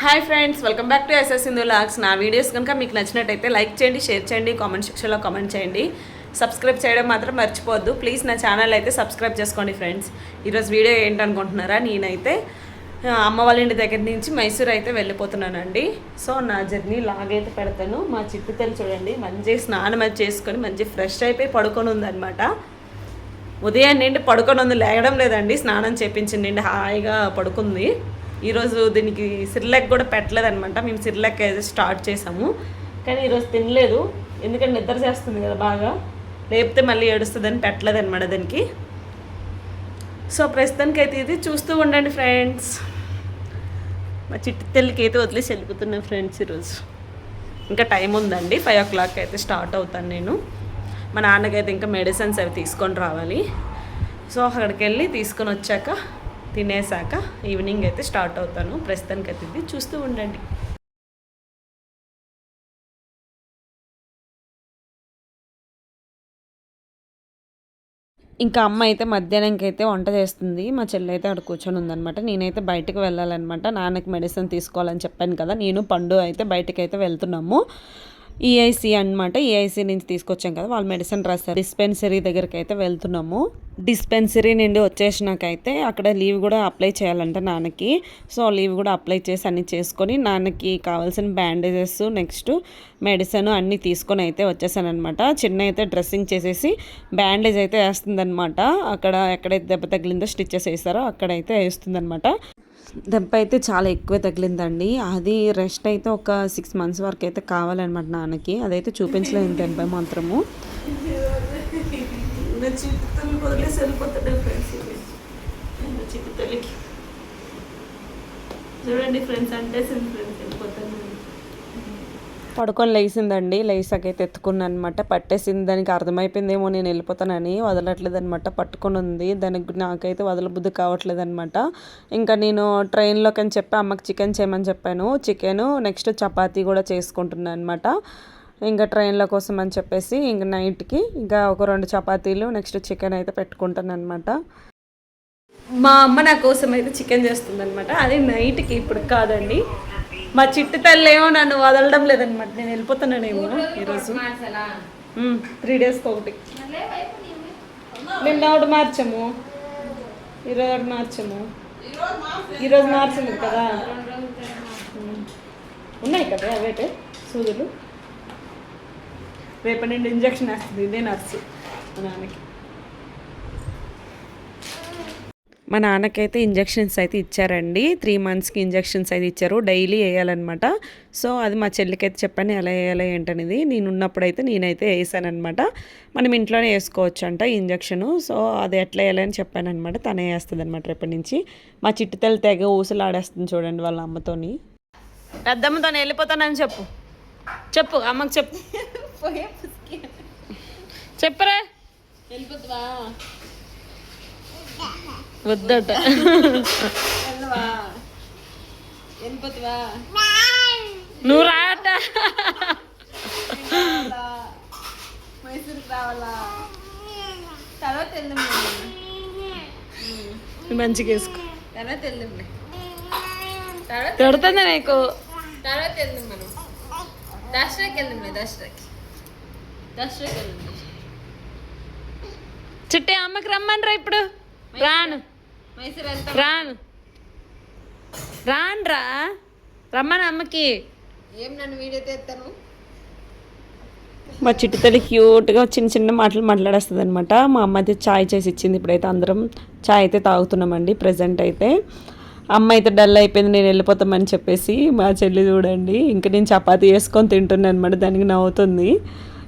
Hi friends welcome back to SS Sindhu vlogs నా videos కనుక మీకు నచ్చినట్టయితే లైక్ చేయండి షేర్ చేయండి కామెంట్ సెక్షన్లో కామెంట్ చేయండి. సబ్స్క్రైబ్ చేయడం మాత్రం మర్చిపోవద్దు. ప్లీజ్ నా ఛానల్ అయితే సబ్స్క్రైబ్ చేసుకోండి ఫ్రెండ్స్. ఈరోజు వీడియో ఏంటనుకుంటున్నారా? నేనైతే అమ్మ వాళ్ళ ఇంటి దగ్గర నుంచి మైసూర్ అయితే వెళ్ళిపోతున్నానండి. సో నా జర్నీ లాగైతే పెడతాను. మా చిట్టుతలు చూడండి మంచి స్నానం అది చేసుకొని మంచి ఫ్రెష్ అయిపోయి పడుకొని ఉందన్నమాట. ఉదయం నిండి పడుకొని ఉంది లేగడం లేదండి. స్నానం చేపించింది హాయిగా పడుకుంది. ఈరోజు దీనికి సిర్లెక్ కూడా పెట్టలేదన్నమాట. మేము సిర్లెక్ అయితే స్టార్ట్ చేసాము. కానీ ఈరోజు తినలేదు. ఎందుకంటే నిద్ర చేస్తుంది కదా బాగా. లేపితే మళ్ళీ ఏడుస్తుందని పెట్టలేదన్నమాట దానికి. సో ప్రస్తుతానికి అయితే ఇది. చూస్తూ ఉండండి ఫ్రెండ్స్. మా చిట్టి తెల్లికి అయితే వదిలేసి వెళ్ళిపోతున్నాను ఫ్రెండ్స్ ఈరోజు. ఇంకా టైం ఉందండి. ఫైవ్ ఓ క్లాక్ అయితే స్టార్ట్ అవుతాను నేను. మా నాన్నకైతే ఇంకా మెడిసిన్స్ అవి తీసుకొని రావాలి. సో అక్కడికి వెళ్ళి తీసుకొని వచ్చాక తినేసాక ఈవినింగ్ అయితే స్టార్ట్ అవుతాను. ప్రస్తుతానికి అయితే ఇది చూస్తూ ఉండండి. ఇంకా అమ్మ అయితే మధ్యాహ్నంకి అయితే వంట చేస్తుంది. మా చెల్లి అయితే అక్కడ కూర్చొని ఉందనమాట నేనైతే బయటకు వెళ్ళాలన్నమాట. నాన్నకి మెడిసిన్ తీసుకోవాలని చెప్పాను కదా నేను పండు అయితే బయటకు అయితే వెళ్తున్నాము. ఈఐసి అన్నమాట. ఈఐసి నుంచి తీసుకొచ్చాం కదా వాళ్ళు మెడిసిన్ రాస్తారు డిస్పెన్సరీ దగ్గరికి అయితే వెళ్తున్నాము. డిస్పెన్సరీ నుండి వచ్చేసినాకైతే అక్కడ లీవ్ కూడా అప్లై చేయాలంట నాన్నకి. సో లీవ్ కూడా అప్లై చేసి అన్నీ చేసుకొని నాన్నకి కావాల్సిన బ్యాండేజెస్ నెక్స్ట్ మెడిసిన్ అన్నీ తీసుకొని అయితే వచ్చేసానమాట చిన్న అయితే డ్రెస్సింగ్ చేసేసి బ్యాండేజ్ అయితే వేస్తుందనమాట అక్కడ ఎక్కడైతే దెబ్బ తగిలిందో స్టిచ్చెస్ వేస్తారో అక్కడైతే వేస్తుందనమాట దెబ్బ అయితే చాలా ఎక్కువ తగిలిందండి. అది రెస్ట్ అయితే ఒక సిక్స్ మంత్స్ వరకు అయితే కావాలన్నమాట నాన్నకి. అదైతే చూపించలేదు దెబ్బ మాత్రము. చూడండి ఫ్రెండ్స్ అంటే పడుకొని లేచిందండి. లేసాకైతే ఎత్తుకున్నాను అనమాట పట్టేసింది. దానికి అర్థమైపోయిందేమో నేను వెళ్ళిపోతానని వదలట్లేదు అనమాట పట్టుకొని ఉంది. దానికి నాకైతే వదలబుద్ధి కావట్లేదు అనమాట ఇంకా నేను ట్రైన్లోకి అని చెప్పి అమ్మకి చికెన్ చేయమని చెప్పాను. చికెను నెక్స్ట్ చపాతీ కూడా చేసుకుంటున్నాను అనమాట ఇంకా ట్రైన్ల కోసం అని చెప్పేసి ఇంకా నైట్కి ఇంకా ఒక రెండు చపాతీలు నెక్స్ట్ చికెన్ అయితే పెట్టుకుంటాను అనమాట మా అమ్మ నా కోసం అయితే చికెన్ చేస్తుంది అనమాట అది నైట్కి ఇప్పుడు కాదండి. మా చిట్టి తల్లి ఏమో నన్ను వదలడం లేదనమాట. నేను వెళ్ళిపోతున్నానేమో ఈరోజు త్రీ డేస్కి ఒకటి. నిన్న ఒకటి మార్చాము. ఈరోజు ఒకటి మార్చాము. ఈరోజు మార్చలేదు కదా. ఉన్నాయి కదా అవైతే సూదులు. రేపటి నుండి ఇంజక్షన్ వేస్తుంది. ఇదే నర్సు నాన్నకి. మా నాన్నకైతే ఇంజెక్షన్స్ అయితే ఇచ్చారండి. త్రీ మంత్స్కి ఇంజెక్షన్స్ అయితే ఇచ్చారు. డైలీ వేయాలన్నమాట. సో అది మా చెల్లికి అయితే చెప్పాను ఎలా వేయాలి ఏంటనేది? నేను ఉన్నప్పుడైతే నేనైతే వేసానమాట మనం ఇంట్లోనే వేసుకోవచ్చు అంట ఇంజెక్షను. సో అది ఎట్లా వేయాలని చెప్పాను అనమాట తనే వేస్తుంది అనమాట రేపటి నుంచి. మా చిట్టి తల్లి తెగ ఊసలు ఆడేస్తుంది చూడండి వాళ్ళ అమ్మతోని. పెద్దమ్మతో వెళ్ళిపోతానని చెప్పు. చెప్పు అమ్మకి చెప్పు. చెప్పరా. వెళ్ళిపోతావా వద్దట. నువ్వు రాట మంచిగా వేసుకో. తిడుతుంది నీకు. తర్వాత వెళ్దాం మనం. దసరాకి దసరాకి. దసరాకి వెళ్దాం చిట్టి అమ్మకి రమ్మనరా ఇప్పుడు? రాను. వెళ్తాం రాను. రానురా రమ్మని అమ్మకి. ఏం నన్ను వీడియో తీస్తాను? మా చిట్టి తల్లి క్యూట్గా చిన్న చిన్న మాటలు మాట్లాడేస్తుంది అనమాట మా అమ్మ అయితే ఛాయ్ చేసి ఇచ్చింది ఇప్పుడైతే అందరం. ఛాయ్ అయితే తాగుతున్నామండి ప్రజెంట్ అయితే. అమ్మ అయితే డల్ అయిపోయింది నేను వెళ్ళిపోతామని చెప్పేసి మా చెల్లి చూడండి. ఇంకా నేను చపాతీ వేసుకొని తింటున్నాను అనమాట దానికి నవ్వుతుంది.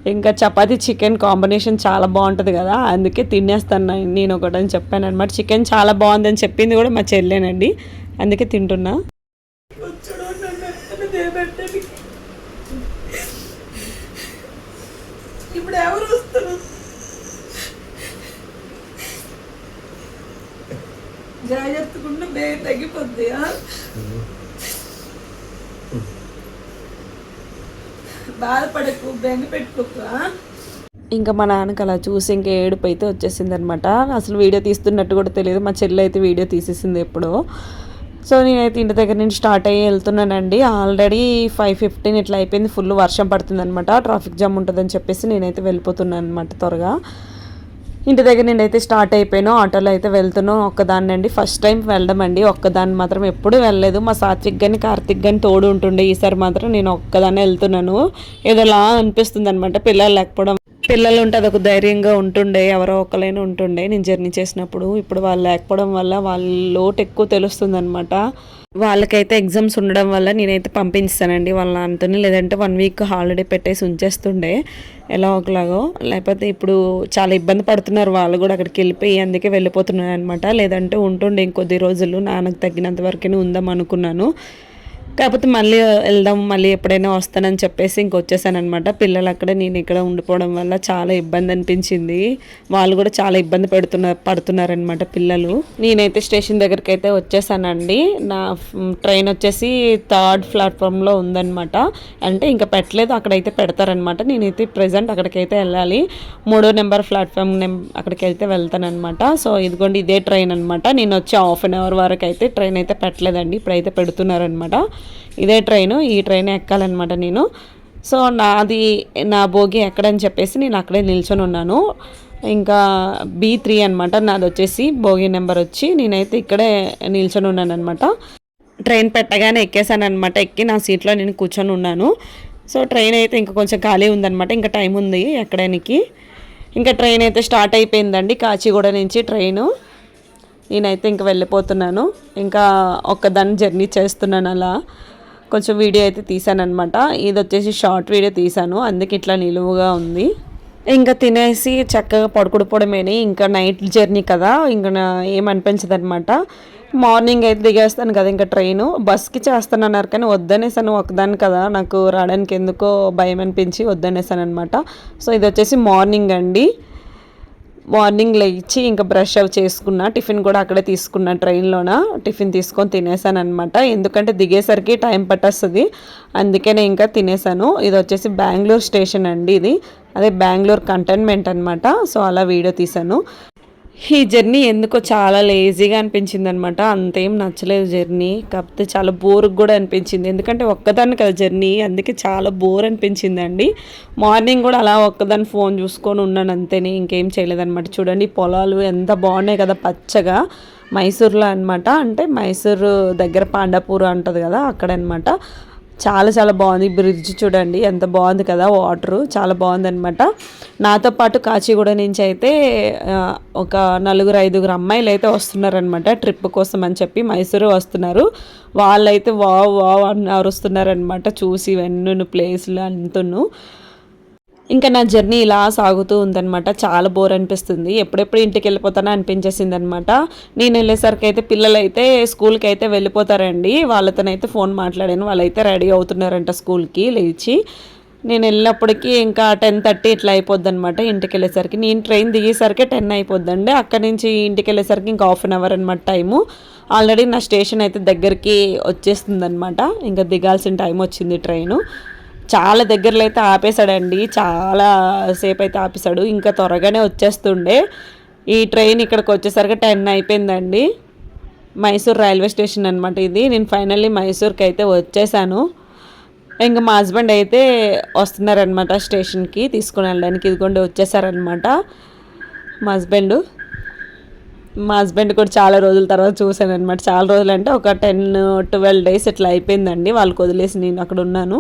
ఇంకా చపాతీ చికెన్ కాంబినేషన్ చాలా బాగుంటుంది కదా అందుకే తినేస్తాను నేను ఒకటి అని చెప్పాను అనమాట చికెన్ చాలా బాగుందని చెప్పింది కూడా మా చెల్లేనండి అందుకే తింటున్నా. ఇప్పుడు ఎవరు వస్తారు? జాగ్రత్తకుండా బేగ తగ్గిపోద్ది బాధపడకు బెంగ పెట్టుకోకు ఇంకా మా నాన్నకి అలా చూసి ఇంకా ఏడుపు అయితే వచ్చేసింది అనమాట అసలు వీడియో తీస్తున్నట్టు కూడా తెలియదు. మా చెల్లి అయితే వీడియో తీసేసింది ఎప్పుడో. సో నేనైతే ఇంటి దగ్గర నుంచి స్టార్ట్ అయ్యి వెళ్తున్నానండి. ఆల్రెడీ ఫైవ్ ఫిఫ్టీన్ ఇట్లా అయిపోయింది. ఫుల్ వర్షం పడుతుంది అనమాట ట్రాఫిక్ జామ్ ఉంటుందని చెప్పేసి నేనైతే వెళ్ళిపోతున్నాను అనమాట త్వరగా. ఇంటి దగ్గర నుండి అయితే స్టార్ట్ అయిపోయాను ఆటోలో అయితే వెళ్తున్నాను ఒక్కదాన్ని అండి ఫస్ట్ టైం వెళ్ళడం అండి ఒక్కదాన్ని మాత్రం ఎప్పుడు వెళ్ళలేదు. మా సాత్విక్ కానీ కార్తిక్ కానీ తోడు ఉంటుండే. ఈసారి మాత్రం నేను ఒక్కదాన్ని వెళ్తున్నాను. ఏదోలా అనిపిస్తుంది అనమాట పిల్లలు లేకపోవడం. పిల్లలు ఉంటే అదొక ధైర్యంగా ఉంటుండే. ఎవరో ఒకరైనా ఉంటుండే. నేను జర్నీ చేసినప్పుడు. ఇప్పుడు వాళ్ళు లేకపోవడం వల్ల వాళ్ళ లోటు ఎక్కువ తెలుస్తుంది అనమాట వాళ్ళకైతే ఎగ్జామ్స్ ఉండడం వల్ల నేనైతే పంపించానండి వాళ్ళ అంతని లేదంటే వన్ వీక్ హాలిడే పెట్టేసి ఉంచేస్తుండే ఎలా ఒకలాగో. లేకపోతే ఇప్పుడు చాలా ఇబ్బంది పడుతున్నారు వాళ్ళు కూడా అక్కడికి వెళ్ళిపోయి అందుకే వెళ్ళిపోతున్నారు అనమాట లేదంటే ఉంటుండే ఇంకొద్ది రోజులు నాన్నకు తగ్గినంత వరకే ఉందాం అనుకున్నాను. కాకపోతే మళ్ళీ వెళ్దాం మళ్ళీ ఎప్పుడైనా వస్తానని చెప్పేసి ఇంక వచ్చేసానమాట పిల్లలు అక్కడ నేను ఇక్కడ ఉండిపోవడం వల్ల చాలా ఇబ్బంది అనిపించింది. వాళ్ళు కూడా చాలా ఇబ్బంది పెడుతున్నారు పడుతున్నారనమాట పిల్లలు. నేనైతే స్టేషన్ దగ్గరికి అయితే వచ్చేసానండి. నా ట్రైన్ వచ్చేసి థర్డ్ ప్లాట్ఫామ్లో ఉందనమాట అంటే ఇంకా పెట్టలేదు అక్కడైతే పెడతారనమాట నేనైతే ప్రజెంట్ అక్కడికైతే వెళ్ళాలి. మూడో నెంబర్ ప్లాట్ఫామ్ నెం అక్కడికి వెళ్తే వెళ్తానమాట సో ఇదిగోండి ఇదే ట్రైన్ అనమాట నేను వచ్చి హాఫ్ అన్ అవర్ వరకు అయితే ట్రైన్ అయితే పెట్టలేదండి. ఇప్పుడైతే పెడుతున్నారనమాట ఇదే ట్రైను ఈ ట్రైన్ ఎక్కాలన్నమాట నేను. సో నాది నా భోగి ఎక్కడని చెప్పేసి నేను అక్కడే నిల్చొని ఉన్నాను. ఇంకా బీ త్రీ అనమాట నాది వచ్చేసి భోగి నెంబర్ వచ్చి నేనైతే ఇక్కడే నిల్చొని ఉన్నాను అనమాట ట్రైన్ పెట్టగానే ఎక్కేసాను అనమాట ఎక్కి నా సీట్లో నేను కూర్చొని ఉన్నాను. సో ట్రైన్ అయితే ఇంకా కొంచెం ఖాళీ ఉందన్నమాట ఇంకా టైం ఉంది ఎక్కడానికి. ఇంకా ట్రైన్ అయితే స్టార్ట్ అయిపోయిందండి కాచిగూడ నుంచి ట్రైను. నేనైతే ఇంకా వెళ్ళిపోతున్నాను. ఇంకా ఒక్కదాన్ని జర్నీ చేస్తున్నాను అలా. కొంచెం వీడియో అయితే తీసాను అనమాట ఇది వచ్చేసి షార్ట్ వీడియో తీసాను అందుకే ఇట్లా నిలువుగా ఉంది. ఇంకా తినేసి చక్కగా పడుకుడిపోవడమేని. ఇంకా నైట్ జర్నీ కదా. ఇంకా ఏమనిపించదు అనమాట మార్నింగ్ అయితే దిగేస్తాను కదా ఇంకా ట్రైను. బస్కి చేస్తానన్నారు కానీ వద్దనేసాను ఒకదాన్ని కదా. నాకు రావడానికి ఎందుకో భయం అనిపించి వద్దనేసాను అనమాట సో ఇది వచ్చేసి మార్నింగ్ అండి. మార్నింగ్ లేచి ఇంకా బ్రష్ అవి చేసుకున్నా టిఫిన్ కూడా అక్కడే తీసుకున్నా ట్రైన్లోన టిఫిన్ తీసుకొని తినేసాను అనమాట ఎందుకంటే దిగేసరికి టైం పట్టేస్తుంది. అందుకనే ఇంకా తినేసాను. ఇది వచ్చేసి బెంగళూరు స్టేషన్ అండి ఇది. అదే బెంగళూరు కంటైన్మెంట్ అనమాట సో అలా వీడియో తీశాను ఈ జర్నీ ఎందుకో చాలా లేజీగా అనిపించింది అనమాట అంతేం నచ్చలేదు జర్నీ. కాకపోతే చాలా బోర్ కూడా అనిపించింది. ఎందుకంటే ఒక్కదాన్ని కదా జర్నీ. అందుకే చాలా బోర్ అనిపించిందండి. మార్నింగ్ కూడా అలా ఒక్కదాన్ని ఫోన్ చూసుకొని ఉన్నాను అంతేనే. ఇంకేం చేయలేదన్నమాట చూడండి పొలాలు ఎంత బాగున్నాయి కదా పచ్చగా. మైసూర్లో అనమాట అంటే మైసూరు దగ్గర పాండాపూర్ అంటుంది కదా అక్కడ అనమాట చాలా చాలా బాగుంది. బ్రిడ్జ్ చూడండి ఎంత బాగుంది కదా వాటర్ చాలా బాగుంది అనమాట నాతో పాటు కాచిగూడ నుంచి అయితే ఒక నలుగురు ఐదుగురు అమ్మాయిలు అయితే వస్తున్నారనమాట ట్రిప్ కోసం అని చెప్పి. మైసూరు వస్తున్నారు. వాళ్ళైతే వావ్ వావ్ అని అరుస్తున్నారనమాట చూసి ఇవన్నీ ప్లేస్లు అంతును. ఇంకా నా జర్నీ ఇలా సాగుతూ ఉందన్నమాట. చాలా బోర్ అనిపిస్తుంది. ఎప్పుడెప్పుడు ఇంటికి వెళ్ళిపోతానో అనిపించేసింది అనమాట నేను వెళ్ళేసరికి అయితే పిల్లలైతే స్కూల్కి అయితే వెళ్ళిపోతారండి. వాళ్ళతోనైతే ఫోన్ మాట్లాడాను. వాళ్ళైతే రెడీ అవుతున్నారంట స్కూల్కి లేచి. నేను వెళ్ళినప్పటికీ ఇంకా టెన్ థర్టీ ఇట్లా అయిపోద్ది అనమాట ఇంటికి వెళ్ళేసరికి. నేను ట్రైన్ దిగేసరికి టెన్ అయిపోద్దండి. అక్కడి నుంచి ఇంటికి వెళ్ళేసరికి ఇంకా హాఫ్ అన్ అవర్ అనమాట టైము. ఆల్రెడీ నా స్టేషన్ అయితే దగ్గరికి వచ్చేస్తుంది అనమాట ఇంకా దిగాల్సిన టైం వచ్చింది ట్రైను. చాలా దగ్గరలో అయితే ఆపేశాడండి. చాలా సేపు అయితే ఆపేశాడు. ఇంకా త్వరగానే వచ్చేస్తుండే. ఈ ట్రైన్ ఇక్కడికి వచ్చేసరికి టెన్ అయిపోయిందండి. మైసూర్ రైల్వే స్టేషన్ అనమాట ఇది. నేను ఫైనల్లీ మైసూర్కి అయితే వచ్చేసాను. ఇంకా మా హస్బెండ్ అయితే వస్తున్నారనమాట స్టేషన్కి తీసుకుని వెళ్ళడానికి. ఇదిగోండి వచ్చేసారనమాట మా హస్బెండ్. మా హస్బెండ్ కూడా చాలా రోజుల తర్వాత చూశాను అనమాట చాలా రోజులు అంటే ఒక టెన్ ట్వెల్వ్ డేస్ ఇట్లా అయిపోయిందండి. వాళ్ళకి వదిలేసి నేను అక్కడ ఉన్నాను.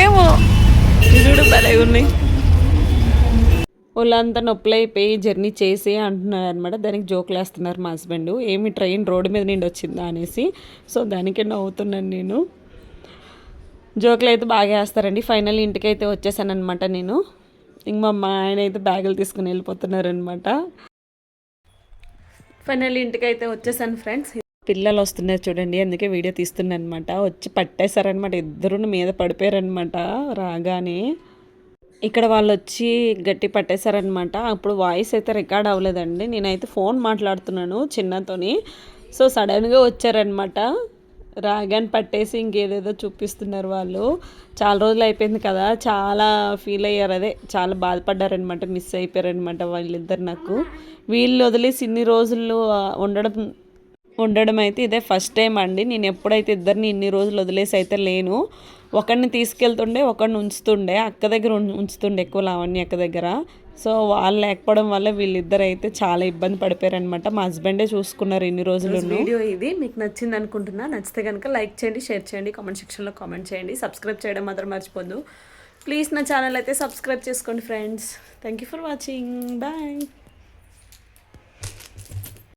ఏమో. చూడు భలే ఉన్నాయి. వాళ్ళంతా నొప్పులు అయిపోయి జర్నీ చేసి అంటున్నారు అనమాట దానికి జోకులు వేస్తున్నారు మా హస్బెండ్. ఏమి ట్రైన్ రోడ్డు మీద నుండి వచ్చిందా అనేసి. సో దానికే నవ్వుతున్నాను నేను. జోకులు అయితే బాగా వేస్తారండి. ఫైనల్ ఇంటికి అయితే వచ్చేసాను అనమాట నేను. ఇంక మా అమ్మ ఆయన అయితే బ్యాగులు తీసుకుని వెళ్ళిపోతున్నారనమాట ఫైనల్ ఇంటికి అయితే వచ్చేసాను ఫ్రెండ్స్. పిల్లలు వస్తున్నారు చూడండి అందుకే వీడియో తీస్తున్నాను అనమాట వచ్చి పట్టేశారనమాట ఇద్దరు మీద పడిపోయారనమాట రాగానే. ఇక్కడ వాళ్ళు వచ్చి గట్టి పట్టేశారనమాట. అప్పుడు వాయిస్ అయితే రికార్డ్ అవ్వలేదండి. నేనైతే ఫోన్ మాట్లాడుతున్నాను చిన్నతోని. సో సడన్గా వచ్చారనమాట. రాగాన్ని పట్టేసి ఇంకేదేదో చూపిస్తున్నారు వాళ్ళు. చాలా రోజులు అయిపోయింది కదా చాలా ఫీల్ అయ్యారు. అదే చాలా బాధపడ్డారనమాట మిస్ అయిపోయారనమాట వాళ్ళిద్దరు నాకు. వీళ్ళు వదిలేసి ఇన్ని రోజులు ఉండడం ఉండడం అయితే ఇదే ఫస్ట్ టైం అండి. నేను ఎప్పుడైతే ఇద్దరిని ఇన్ని రోజులు వదిలేసి అయితే లేను. ఒకరిని తీసుకెళ్తుండే ఒకరిని ఉంచుతుండే. అక్క దగ్గర ఉంచుతుండే ఎక్కువ లావణ్య అక్క దగ్గర. సో వాళ్ళు లేకపోవడం వల్ల వీళ్ళిద్దరు అయితే చాలా ఇబ్బంది పడిపోయారనమాట మా హస్బెండే చూసుకున్నారు ఇన్ని రోజులు వీడియో ఇది. మీకు నచ్చింది అనుకుంటున్నా. నచ్చితే కనుక లైక్ చేయండి షేర్ చేయండి కామెంట్ సెక్షన్లో కామెంట్ చేయండి. సబ్స్క్రైబ్ చేయడం మాత్రం మర్చిపోద్దు. ప్లీజ్ నా ఛానల్ అయితే సబ్స్క్రైబ్ చేసుకోండి friends. Thank you for watching. Bye.